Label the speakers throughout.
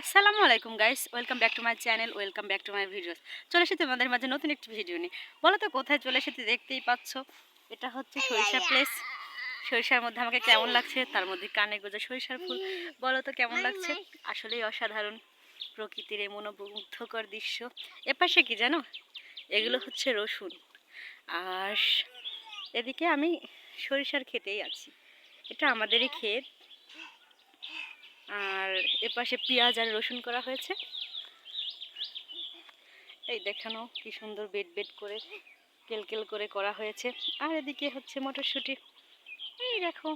Speaker 1: আসসালামু আলাইকুম guys welcome back to my channel welcome back to my videos. চলে এসেছি তোমাদের মাঝে নতুন একটি ভিডিও নিয়ে। বলো তো কোথায় চলে এসেছি দেখতেই পাচ্ছ? এটা হচ্ছে সরিষা প্লেস সরিষার মধ্যে আমাকে কেমন লাগছে? তার মধ্যে কানে গোজা সরিষার ফুল। বলো তো কেমন লাগছে? আসলেই অসাধারণ প্রকৃতির এই মনোমুগ্ধকর দৃশ্য। এপাশে কি জানো? এগুলো হচ্ছে রসুন। আর এদিকে আমি সরিষার খেতেই আছি। এটা আমাদেরই ক্ষেত। আর এপাশে পেঁয়াজ আর রসুন করা হয়েছে। এই দেখানো কি সুন্দর বেড বেড করে কেলকেল করে করা হয়েছে। আর এদিকে হচ্ছে মটরশুঁটি। এই দেখো।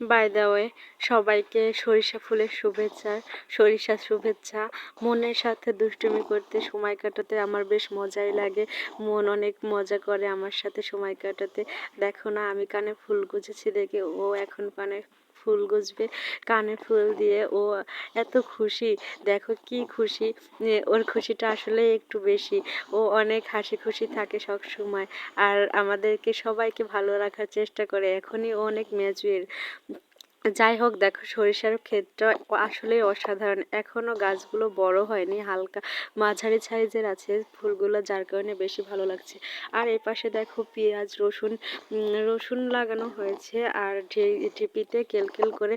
Speaker 1: বাই দা ওয়ে সবাইকে সরিষা ফুলের শুভেচ্ছা, সরিষা শুভেচ্ছা। মনের সাথে দুষ্টুমি করতে সময় কাটাতে আমার বেশ মজাই লাগে। মন অনেক মজা করে আমার সাথে সময় কাটাতে। দেখো না, আমি কানে ফুল গুজেছি দেখে ও এখন কানে ফুল গুজবে, কানে ফুল দিয়ে। ও এত খুশি। দেখো কি খুশি। ওর খুশিটা আসলে একটু বেশি। ও অনেক হাসি খুশি থাকে সব সময় আর আমাদেরকে সবাইকে ভালো রাখার চেষ্টা করে। এখনই ও অনেক ম্যাচুয়ার যাই হোক, দেখো সরিষার ক্ষেতটা আসলেই অসাধারণ। এখনও গাছগুলো বড় হয়নি, হালকা মাঝারি সাইজের আছে ফুলগুলো, যার কারণে বেশি ভালো লাগছে। আর এই পাশে দেখো পেঁয়াজ, রসুন রসুন লাগানো হয়েছে, আর ঢিপিতে কেলকেল করে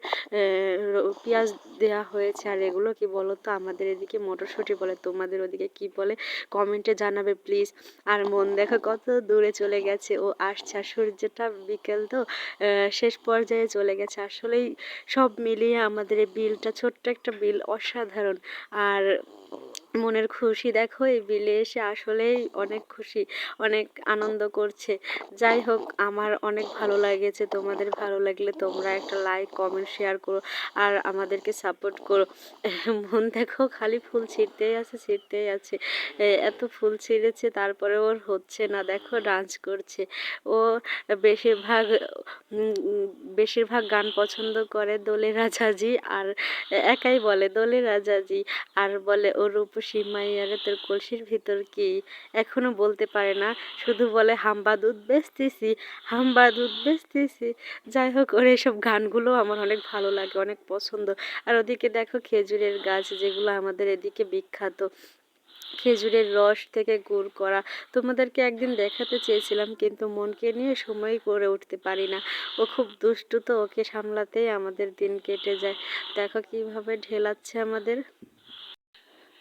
Speaker 1: পেঁয়াজ দেওয়া হয়েছে। আর এগুলো কি বলো তো আমাদের এদিকে মটরশুঁটি বলে, তোমাদের ওদিকে কি বলে, কমেন্টে জানাবে প্লিজ। আর মন দেখো কত দূরে চলে গেছে। ও আসছে, আর সূর্যটা বিকেল তো শেষ পর্যায়ে চলে গেছে। আসলে আসলেই সব মিলিয়ে আমাদের এই বিলটা ছোট্ট একটা বিল অসাধারণ। আর মনের খুশি। দেখো, এই বিলে এসে আসলেই অনেক খুশি, অনেক আনন্দ করছে। যাই হোক, আমার অনেক ভালো লাগেছে। তোমাদের ভালো লাগলে তোমরা একটা লাইক কমেন্ট শেয়ার করো আর আমাদেরকে সাপোর্ট করো। মন দেখো, খালি ফুল ছিঁড়তেই আছে ছিঁড়তেই আছে। এত ফুল ছিঁড়েছে, তারপরে ওর হচ্ছে না, দেখো ডান্স করছে। ও বেশিরভাগ বেশিরভাগ গান পছন্দ করে দোলে রাজাজি আর একাই বলে দোলে রাজাজি। আর বলে, ও রূপসী মাইয়ারে তোর কলসির ভিতর কি এখনও বলতে পারে না? শুধু বলে, হাম্বা দুধ বেচতেছি, হাম্বা দুধ বেচতেছি। যাই হোক, ওর এইসব গানগুলো আমার অনেক ভালো লাগে, অনেক পছন্দ। আর ওদিকে দেখো খেজুরের গাছ যেগুলো আমাদের এদিকে বিখ্যাত। খেজুরের রস থেকে গুড় করা। তোমাদেরকে একদিন দেখাতে চেয়েছিলাম, কিন্তু মনকে নিয়ে সময় করে উঠতে পারি না। ও খুব দুষ্টু তো, ওকে সামলাতেই আমাদের দিন কেটে যায়। দেখো কীভাবে ঢেলাচ্ছে আমাদের।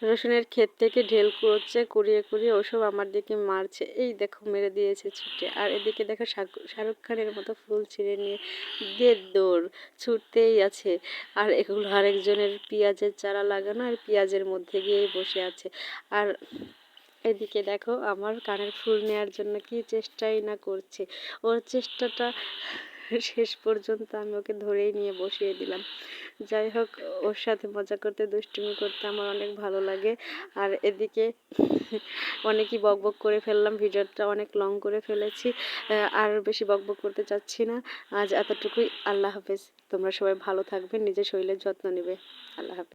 Speaker 1: রসুনের ক্ষেত থেকে ঢেল করছে কুড়িয়ে কুড়িয়ে ওসব আমার দিকে মারছে। এই দেখো, মেরে দিয়েছে ছুটে। আর এদিকে দেখো শাহরুখ খানের মতো ফুল ছিঁড়ে নিয়ে দিয়ে দৌড় ছুটতেই আছে। আর এগুলো আরেকজনের পেঁয়াজের চারা লাগানো আর পেঁয়াজের মধ্যে গিয়েই বসে আছে। আর এদিকে দেখো, আমার কানের ফুল নেওয়ার জন্য কি চেষ্টাই না করছে। ওর চেষ্টাটা শেষ পর্যন্ত আমি ওকে ধরেই নিয়ে বসিয়ে দিলাম। যাই হোক, ওর সাথে মজা করতে, দুষ্টুমি করতে আমার অনেক ভালো লাগে। আর এদিকে অনেকই বক বক করে ফেললাম, ভিডিওটা অনেক লং করে ফেলেছি। আর বেশি বক বক করতে চাচ্ছি না। আজ এতটুকুই, আল্লাহ হাফেজ। তোমরা সবাই ভালো থাকবে, নিজের শরীরের যত্ন নেবে। আল্লাহ হাফেজ।